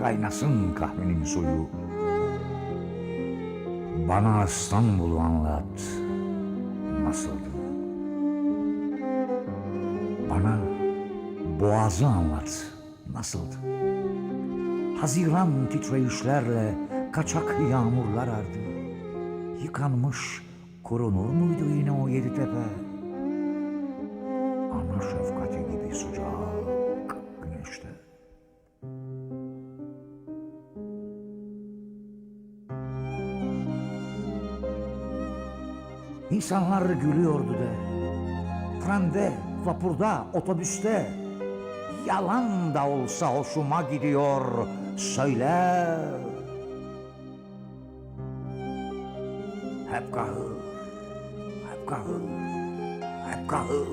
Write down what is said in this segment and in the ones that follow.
kaynasın kahvenin suyu. Bana İstanbul'u anlat. Nasıldı? Bana Boğaz'ı anlat. Nasıldı? Haziran titreyişlerle kaçak yağmurlar ardı. Yıkanmış korunur muydu yine o yedi tepe? Ana şefkati gibi sıcak güneşte. İnsanlar gülüyordu de. Trende, vapurda, otobüste. Yalan da olsa hoşuma gidiyor. Söyle. Hep kahır, hep kahır, hep kahır.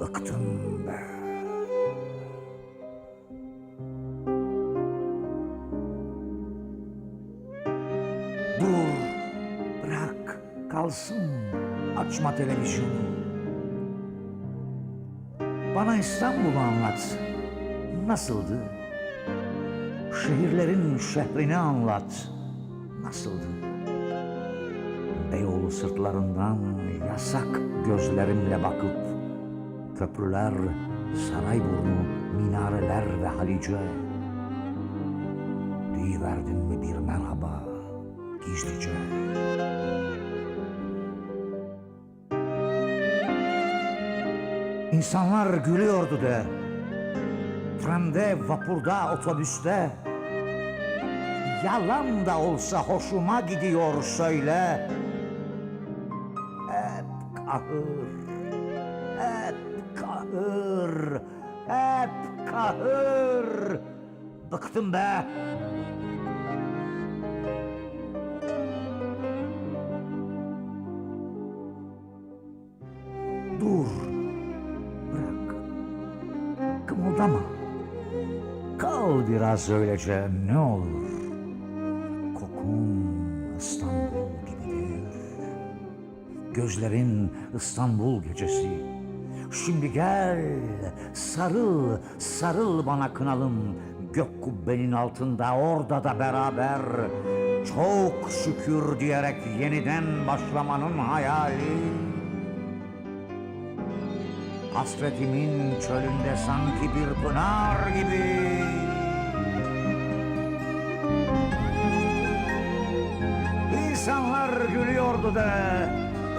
Bıktım be. Kalsın. Açma televizyonu. Bana İstanbul'u anlat. Nasıldı? Şehirlerin şehrini anlat. Nasıldı? Beyoğlu sırtlarından yasak gözlerimle bakıp köprüler, Sarayburnu, minareler ve Halice verdin mi bir merhaba gizlice? İnsanlar gülüyordu de. Trende, vapurda, otobüste. Yalan da olsa hoşuma gidiyor söyle. Hep kahır, hep kahır, hep kahır. Bıktım be. Kımıldama. Kal biraz öylece ne olur. Kokun İstanbul gibidir. Gözlerin İstanbul gecesi. Şimdi gel, sarıl, sarıl bana kınalım. Gök kubbenin altında orada da beraber. Çok şükür diyerek yeniden başlamanın hayali. Hasretimin çölünde sanki bir pınar gibi. İnsanlar gülüyordu de,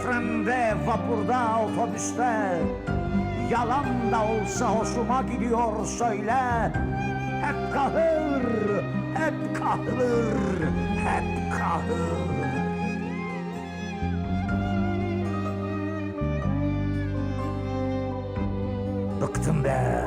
trende, vapurda, otobüste. Yalan da olsa hoşuma gidiyor söyle. Hep kahır, hep kahır, hep kahır. Bıktım be.